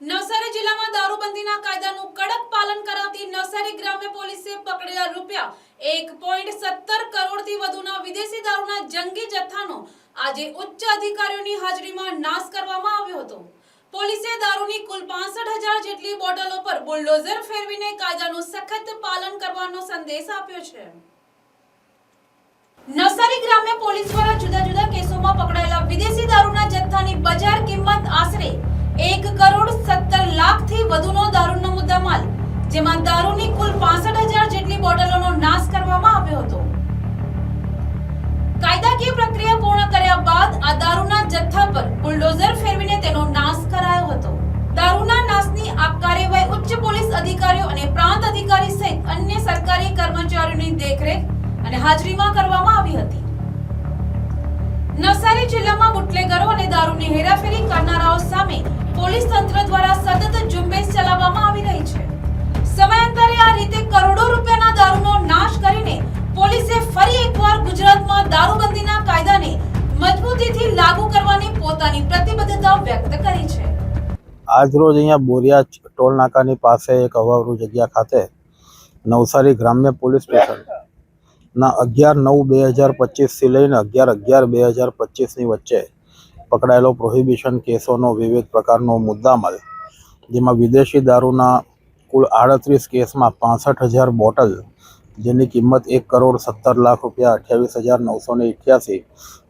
નવસારી જિલ્લામાં દારૂબંધીના કાયદાનું કડક પાલન કરાવતી નવસારી ગ્રામ્ય પોલીસે પકડેલા રૂપિયા એક પોઈન્ટ સત્તર કરોડથી વધુના વિદેશી દારૂના જંગી જથ્થાનો આજે ઉચ્ચ અધિકારીઓની હાજરીમાં નાશ કરવામાં આવ્યો હતો. પોલીસે દારૂની કુલ પાસઠ હજાર જેટલી બોટલો પર બુલડોઝર ફેરવીને કાયદાનું સખત પાલન કરવાનો સંદેશ આપ્યો છે. નવસારી ગ્રામ્ય પોલીસ દ્વારા જુદા જુદા કેસોમાં પકડાયેલા વિદેશી દારૂના જથ્થાની બજાર કિંમત આશરે એક કરોડ સત્તર લાખથી વધુનો દારૂનો મુદ્દામાલ, જેમાં દારૂની કુલ પાસઠ હજાર જેટલી બોટલોનો નાશ કરવામાં આવ્યો હતો. કાયદાકીય પ્રક્રિયા પૂર્ણ કર્યા બાદ આ દારૂના જથ્થા પર બુલડોઝર ફેરવીને તેનો નાશ કરાયો હતો. દારૂના નાશની આ કાર્યવાહી ઉચ્ચ પોલીસ અધિકારીઓ અને પ્રાંત અધિકારી સહિત અન્ય સરકારી કર્મચારીઓની દેખરેખ અને હાજરીમાં કરવામાં આવી હતી. નવસારી જિલ્લામાં બુટલેગરો અને દારૂની હેરાફેરી પોલીસ તંત્ર દ્વારા સતત ઝુંબેશ ચલાવવામાં આવી રહી છે. સમયાંતરે આ રીતે કરોડો રૂપિયાના દારૂનો નાશ કરીને પોલીસે ફરી એકવાર ગુજરાતમાં દારૂબંધીના કાયદાને મજબૂતીથી લાગુ કરવાની પોતાની પ્રતિબદ્ધતા વ્યક્ત કરી છે. આજરોજ અહીંયા બોરિયા ટોલ નાકાની પાસે એક અવાવરૂ જગ્યા ખાતે નવસારી ગ્રામ્ય પોલીસ સ્ટેશન ના અગિયાર નવ બે હજાર પચીસથી લઈને અગિયાર અગિયાર બે હજાર પચીસની વચ્ચે પકડાયેલો પ્રોહિબિશન કેસોનો વિવિધ પ્રકારનો મુદ્દામાલ, જેમાં વિદેશી દારૂના કુલ આડત્રીસ કેસમાં પાસઠ હજાર બોટલ, જેની કિંમત એક કરોડ સત્તર લાખ રૂપિયા અઠ્યાવીસ હજાર નવસો ને અઠ્યાસી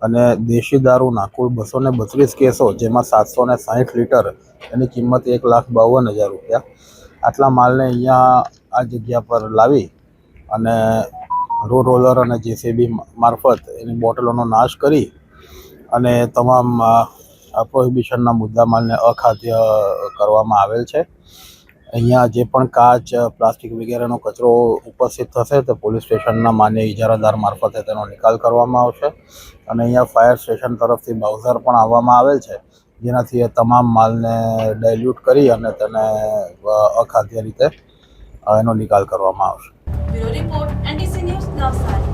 અને દેશી દારૂના કુલ બસો ને બત્રીસ કેસો, જેમાં સાતસો ને સાહીઠ લીટર એની કિંમત એક લાખ બાવન હજાર રૂપિયા. આટલા માલને અહીંયા આ જગ્યા પર લાવી અને રો રોલર અને જેસીબી મારફત એની બોટલોનો નાશ કરી અને તમામ પ્રોહિબિશનના મુદ્દા માલને અખાદ્ય કરવામાં આવેલ છે. અહીંયા જે પણ કાચ પ્લાસ્ટિક વગેરેનો કચરો ઉપસ્થિત થશે તે પોલીસ સ્ટેશનના માન્ય ઇજારાદાર મારફતે તેનો નિકાલ કરવામાં આવશે. અને અહીંયા ફાયર સ્ટેશન તરફથી બાઉઝર પણ આવવામાં આવેલ છે. જેનાથી એ તમામ માલને ડાયલ્યુટ કરી અને તેને અખાદ્ય રીતે એનો નિકાલ કરવામાં આવશે. Report, NDC news Navsari.